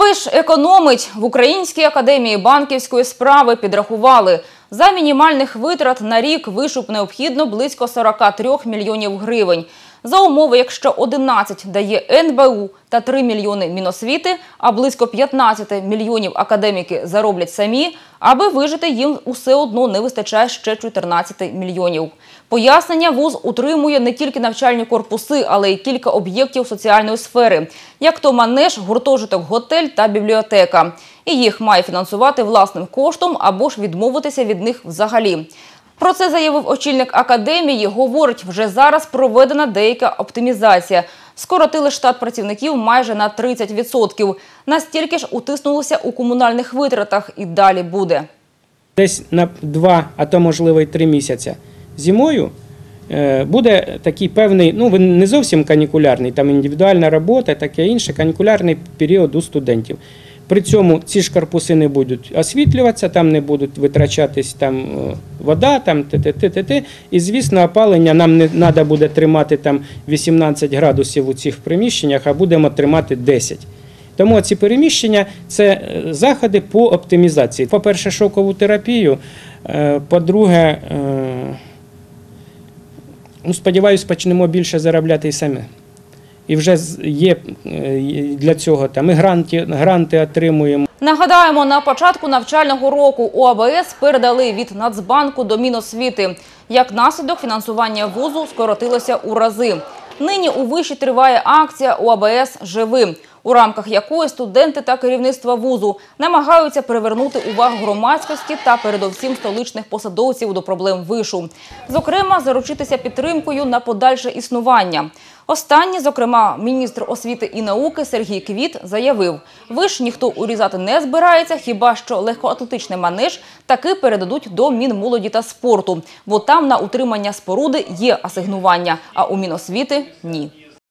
Виш економить в Українській академії банківської справи підрахували. За мінімальних витрат на рік вишу необхідно близько 43 мільйонів гривень. За умови, якщо 11 дає НБУ та 3 мільйони Міносвіти, а близько 15 мільйонів академіки зароблять самі, аби вижити їм усе одно не вистачає ще 14 мільйонів. Пояснення вуз утримує не тільки навчальні корпуси, але й кілька об'єктів соціальної сфери, як то манеж, гуртожиток, готель та бібліотека. І їх має фінансувати власним коштом або ж відмовитися від них взагалі. Про це заявив очільник академії. Говорить, вже зараз проведена деяка оптимізація. Скоротили штат працівників майже на 30%. Настільки ж утиснулося у комунальних витратах і далі буде. десь на два, а то можливо й три місяці зимою е, буде такий певний, ну він не зовсім канікулярний, там індивідуальна робота, таке інше, канікулярний період у студентів. При цьому ці ж корпуси не будуть освітлюватися, там не будуть витрачатись там е, вода, там т-т-т-т-т. І звісно, опалення нам не треба буде тримати там 18 градусів у цих приміщеннях, а будемо тримати 10. Тому ці переміщення це е, заходи по оптимізації. По-перше, шокову терапію. е, По-друге, ну, сподіваюся, почнемо більше заробляти і самі. І вже є е, для цього там і гранти, гранти отримуємо. Нагадаємо, на початку навчального року ОАБС передали від Нацбанку до Міносвіти. Як наслідок, фінансування вузу скоротилося у рази. Нині у виші триває акція ОАБС «Живи», у рамках якої студенти та керівництво вузу намагаються привернути увагу громадськості та передовсім столичних посадовців до проблем вишу. Зокрема, заручитися підтримкою на подальше існування. Останній, зокрема, міністр освіти і науки Сергій Квіт заявив, виш ніхто урізати не збирається, хіба що легкоатлетичний манеж таки передадуть до Мінмолоді та спорту, бо там на утримання споруди є асигнування, а у Міносвіти – ні.